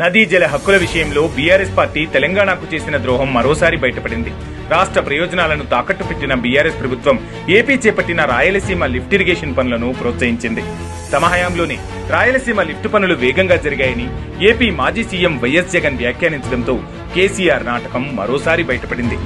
నదీ జల హక్కుల విషయంలో బీఆర్ఎస్ పార్టీ తెలంగాణకు చేసిన ద్రోహం మరోసారి బయటపడింది. రాష్ట్ర ప్రయోజనాలను తాకట్టు పెట్టిన బీఆర్ఎస్ ప్రభుత్వం ఏపీ చేపట్టిన రాయలసీమ లిఫ్ట్ ఇరిగేషన్ పనులను ప్రోత్సహించింది. తమ హయాంలోనే రాయలసీమ లిఫ్ట్ పనులు వేగంగా జరిగాయని ఏపీ మాజీ సీఎం వైఎస్ జగన్ వ్యాఖ్యానించడంతో కేసీఆర్ నాటకం మరోసారి బయటపడింది.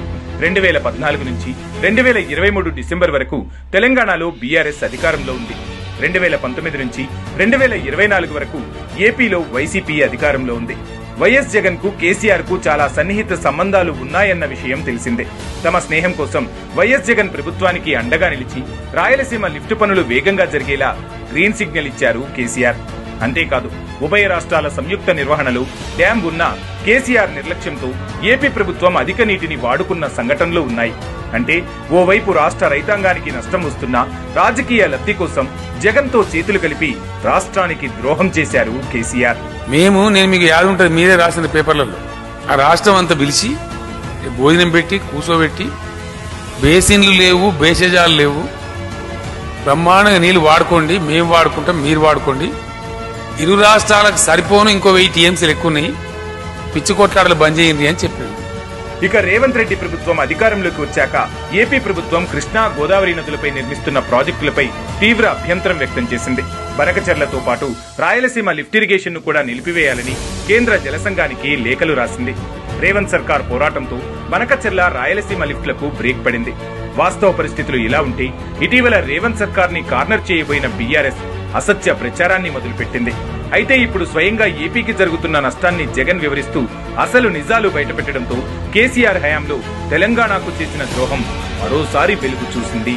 రెండు వేల పద్నాలుగు నుంచి రెండు వేల ఇరవై మూడు డిసెంబర్ వరకు తెలంగాణలో బీఆర్ఎస్ అధికారంలో ఉంది. రెండు వేల పంతొమ్మిది నుంచి రెండు వేల ఇరవై నాలుగు వరకు ఏపీలో వైసీపీ అధికారంలో ఉంది. వైఎస్ జగన్కు కేసీఆర్కు చాలా సన్నిహిత సంబంధాలు ఉన్నాయన్న విషయం తెలిసిందే. తమ స్నేహం కోసం వైఎస్ జగన్ ప్రభుత్వానికి అండగా నిలిచి రాయలసీమ లిఫ్ట్ పనులు వేగంగా జరిగేలా గ్రీన్ సిగ్నల్ ఇచ్చారు కేసీఆర్. అంతేకాదు ఉభయ రాష్ట్రాల సంయుక్త నిర్వహణలో డ్యాం ఉన్న కేసీఆర్ నిర్లక్ష్యంతో ఏపీ ప్రభుత్వం అధిక నీటిని వాడుకున్న సంఘటనలు ఉన్నాయి. అంటే ఓవైపు రాష్ట్ర రైతాంగానికి నష్టం వస్తున్నా రాజకీయ లబ్ధి కోసం జగన్తో చేతులు కలిపి రాష్ట్రానికి ద్రోహం చేశారు కేసీఆర్. మేము నేను మీకు యాద ఉంటుంది మీరే రాసిన పేపర్లలో. ఆ రాష్ట్రం అంతా పిలిచి భోజనం పెట్టి కూర్చోబెట్టి బేసిన్లు లేవు బేసేజాలు లేవు. బ్రహ్మాండంగా నీళ్ళు వాడుకోండి మేము వాడుకుంటాం మీరు వాడుకోండి. ఇరు రాష్ట్రాలకు సరిపోను ఇంకో వెయ్యి టీఎంసీలు ఎక్కువ ఉన్నాయి పిచ్చి కొట్లాటలు బంద్ చేయండి అని చెప్పాడు. ఇక రేవంత్ రెడ్డి ప్రభుత్వం అధికారంలోకి వచ్చాక ఏపీ ప్రభుత్వం కృష్ణా గోదావరి నదులపై నిర్మిస్తున్న ప్రాజెక్టులపై తీవ్ర అభ్యంతరం వ్యక్తం చేసింది. బనకచర్లతో పాటు రాయలసీమ లిఫ్ట్ ఇరిగేషన్ను కూడా నిలిపివేయాలని కేంద్ర జలసంఘానికి లేఖలు రాసింది. రేవంత్ సర్కార్ పోరాటంతో బనకచెర్ల రాయలసీమ లిఫ్ట్లకు బ్రేక్ పడింది. వాస్తవ పరిస్థితులు ఇలా ఉంటే ఇటీవల రేవంత్ సర్కార్ని కార్నర్ చేయబోయిన బీఆర్ఎస్ అసత్య ప్రచారాన్ని మొదలుపెట్టింది. అయితే ఇప్పుడు స్వయంగా ఏపీకి జరుగుతున్న నష్టాన్ని జగన్ వివరిస్తూ అసలు నిజాలు బయటపెట్టడంతో కేసీఆర్ హయాంలో తెలంగాణకు చేసిన ద్రోహం మరోసారి వెలుగు చూసింది.